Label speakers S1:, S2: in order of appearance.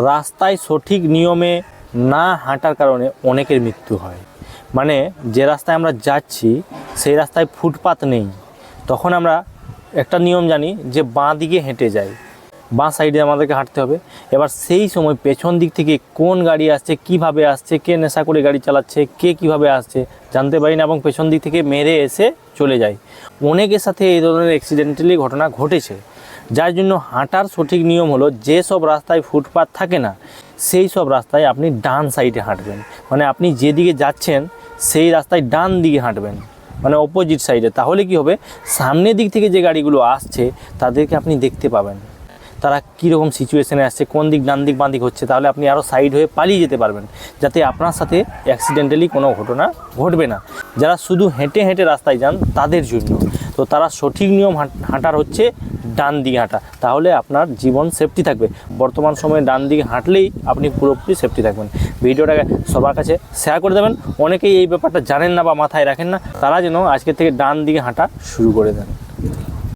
S1: রাস্তায় সঠিক নিয়মে না হাঁটার কারণে অনেকের মৃত্যু হয়। মানে যে রাস্তায় আমরা যাচ্ছি, সেই রাস্তায় ফুটপাত নেই। তখন আমরা একটা নিয়ম জানি যে বাঁ দিকে হেঁটে যাই। বাঁ সাইডে আমাদেরকে হাঁটতে হবে। এবার সেই সময় পেছন দিক থেকে কোন গাড়ি আসছে, কীভাবে আসছে, কে নেশা করে গাড়ি চালাচ্ছে, কে কীভাবে আসছে, জানতে পারি না এবং পেছন দিক থেকে মেরে এসে চলে যায় অনেকের সাথে এই ধরনের অ্যাক্সিডেন্টালি ঘটনা ঘটেছে। যার জন্য হাঁটার সঠিক নিয়ম হলো যে সব রাস্তায় ফুটপাত থাকে না, সেই সব রাস্তায় আপনি ডান সাইডে হাঁটবেন। মানে আপনি যেদিকে যাচ্ছেন, সেই রাস্তায় ডান দিকে হাঁটবেন মানে অপোজিট সাইডে তাহলে কি হবে? সামনের দিক থেকে যে গাড়িগুলো আসছে, তাদেরকে আপনি দেখতে পাবেন। তারা কীরকম সিচুয়েশনে আসছে, কোন দিক ডান দিক বাঁ দিক হচ্ছে, তাহলে আপনি আরও সাইড হয়ে পালিয়ে যেতে পারবেন, যাতে আপনার সাথে অ্যাক্সিডেন্টালি কোনো ঘটনা ঘটবে না। যারা শুধু হেঁটে হেঁটে রাস্তায় যান, তাদের জন্য। তো তারা সঠিক নিয়ম হাঁটার হচ্ছে ডান দিকে হাঁটা তাহলে আপনার জীবন সেফটি থাকবে। বর্তমান সময়ে ডান দিকে হাঁটলেই আপনি পুরোপুরি সেফটি থাকবেন। ভিডিওটাকে সবার কাছে শেয়ার করে দেবেন। অনেকেই এই ব্যাপারটা জানেন না বা মাথায় রাখেন না। তারা যেন আজকে থেকে ডান দিকে হাঁটা শুরু করে দেন।